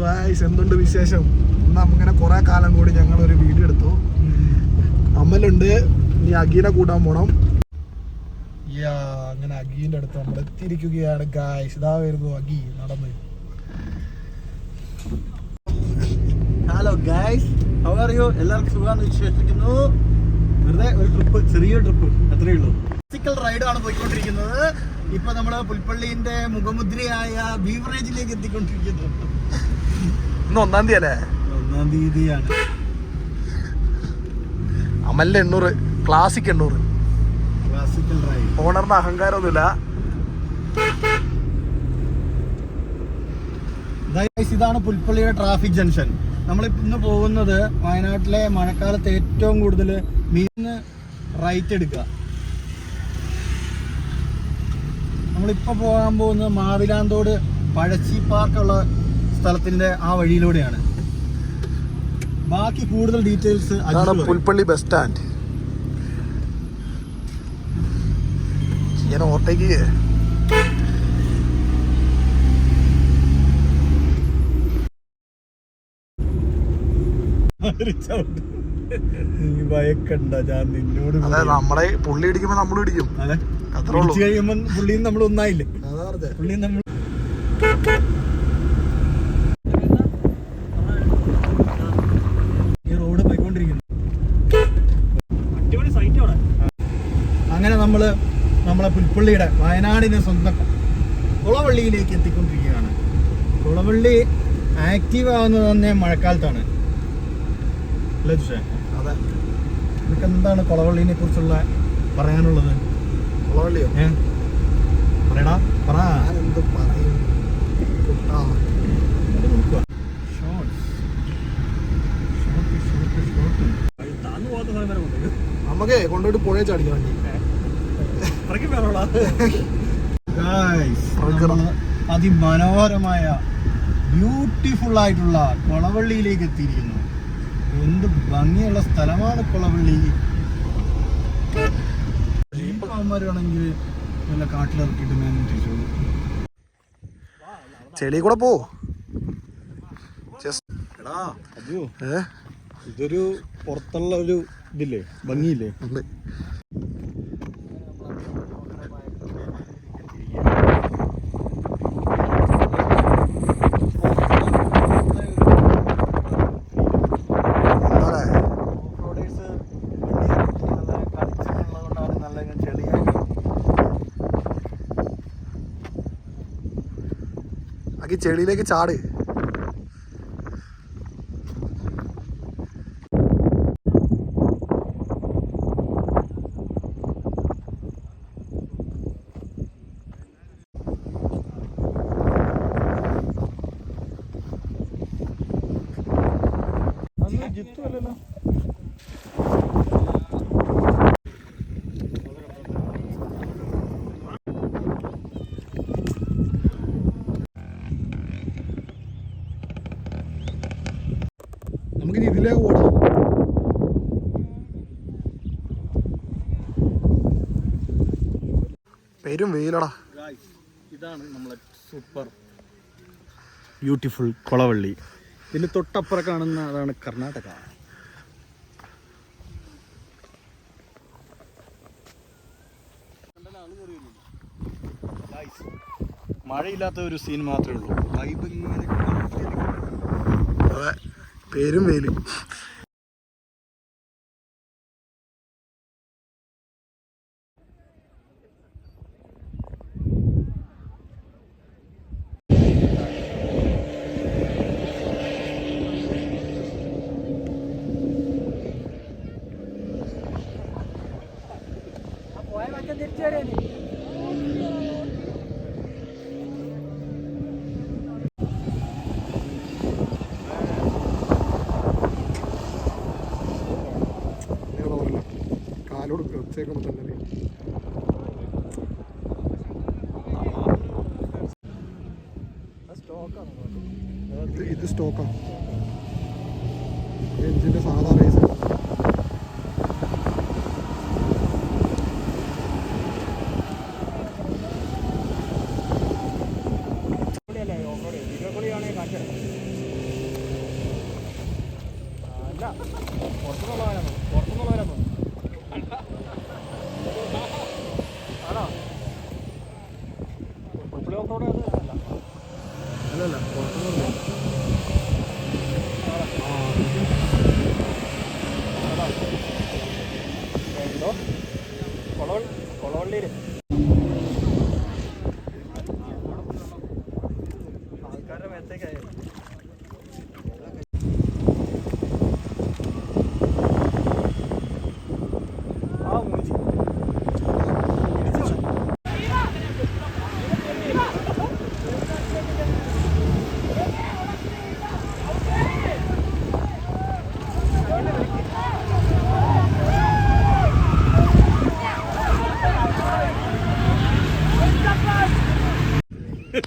Guys എന്തുണ്ട് വിശേഷം? അങ്ങനെ കുറെ കാലം കൂടി ഞങ്ങൾ ഒരു വീഡിയോ എടുത്തു. അമ്മലുണ്ട് ഇനി അഗീനെ കൂട്ടാൻ പോണം. യാ അങ്ങനെ അഗീന്റെ അടുത്ത് നമ്മൾ എത്തിയിരിക്കുകയാണ് ഗായ്സ് ഇതാ വരുന്നു അഗി നടന്ന്. Hello guys how are you എല്ലാവർക്കും സുഖമാണെന്ന് വിശ്വസിക്കുന്നു. വെറുതെ ഒരു ട്രിപ്പ് ചെറിയ ട്രിപ്പ് അത്രേ ഉള്ളൂ. ഫിസിക്കൽ റൈഡാണ് പോയിക്കൊണ്ടിരിക്കുന്നത്. ഇപ്പൊ നമ്മൾ പുൽപ്പള്ളിന്റെ മുഖമുദ്രയായ ബീവറേജിലേക്ക് എത്തിക്കൊണ്ടിരിക്കുന്നു. ഇന്ന് ഒന്നാം തീയതി അല്ലേ ഒന്നാം തീയതിയാണ്. അമലിന്റെ എണ്ണൂറ് ക്ലാസിക് എണ്ണൂറ്. ക്ലാസിക്കൽ റൈഡ് ഓണറിന്റെ അഹങ്കാരമൊന്നുമില്ല. ഇതാണ് പുൽപ്പള്ളിയുടെ ട്രാഫിക് ജംഗ്ഷൻ. നമ്മൾ ഇന്ന് പോകുന്നത് വയനാട്ടിലെ മഴക്കാലത്ത് ഏറ്റവും കൂടുതൽ മീൻ റൈറ്റ് എടുക്കുക. നമ്മളിപ്പോൾ പോകാൻ പോകുന്നത് മാവിലാന്തോട് പഴച്ചി പാർക്കുള്ള സ്ഥലത്തിന്റെ ആ വഴിയിലൂടെയാണ്. ബാക്കി കൂടുതൽ ഡീറ്റെയിൽസ് പുൽപ്പള്ളി ബസ് സ്റ്റാൻഡ്. ഞാൻ ഓട്ടേക്ക് നീ ഭയക്കണ്ട ഞാൻ നിന്നോട് അതെ നമ്മളെ പുള്ളി ഇടിക്കുമ്പോ നമ്മൾ ഇടിക്കും. അതെ. അത്രേ ഉള്ളൂ. ഇടിച്ച് കഴിയുമ്പോൾ പുള്ളിയും നമ്മൾ ഒന്നായില്ലേ? അതാ പറഞ്ഞെ. പുള്ളിയും നമ്മൾ ഈ റോഡ് പോയിക്കൊണ്ടിരിക്കുന്നു. അങ്ങനെ നമ്മൾ നമ്മളെ പുൽപ്പള്ളിയുടെ വയനാടിന്റെ സ്വന്തം കുളവള്ളിയിലേക്ക് എത്തിക്കൊണ്ടിരിക്കുകയാണ്. കുളവള്ളി ആക്റ്റീവ് ആവുന്നത് തന്നെ മഴക്കാലത്താണ്. അല്ലേ? അതെ. നിനക്ക് എന്താണ് കൊളവള്ളിനെ കുറിച്ചുള്ള പറയാനുള്ളത്? കുളവള്ളിയോ? ഏ? പറയടാ പറ. ഞാൻ എന്ത് പറയും. നമുക്കേ കൊണ്ടുപോയിട്ട് പുഴ ചാടിക്കാൻ വേണ്ടി അതിമനോഹരമായ ബ്യൂട്ടിഫുൾ ആയിട്ടുള്ള കൊളവള്ളിയിലേക്ക് എത്തിയിരിക്കുന്നു. എന്ത് ഭംഗിയുള്ള സ്ഥലമാണ് കുളവള്ളി. ആണെങ്കിൽ വല്ല കാട്ടിലിറക്കിയിട്ട് ഞാൻ തിരിച്ചോളൂ. ചെളി കൂടെ പോ. ഇതൊരു പുറത്തുള്ള ഒരു ഇതില്ലേ? ഭംഗിയില്ലേ? അക്കി ചെളിയിലേക്ക് ചാട്. നമുക്കിനി ഇതിലേക്ക് പോകണം പേരും വെയിലടാ. ഇതാണ് നമ്മളെ സൂപ്പർ ബ്യൂട്ടിഫുൾ കൊളവള്ളി. ഇതിന് തൊട്ടപ്പുറം കാണുന്ന അതാണ് കർണാടക. മഴയില്ലാത്ത ഒരു സീൻ മാത്രമേ ഉള്ളൂ. വൈബ് ഇങ്ങനെ അതെ. പേരും വെയിൽ വെച്ചേക്കുന്നുണ്ടല്ലേ ഇത് സ്റ്റോക്കാണ് എഞ്ചിന്റെ സാധാ റേസ് അല്ല പുറത്തുനിന്നുള്ളവരാണ്? പുറത്തുനിന്നുള്ളവരാണ്?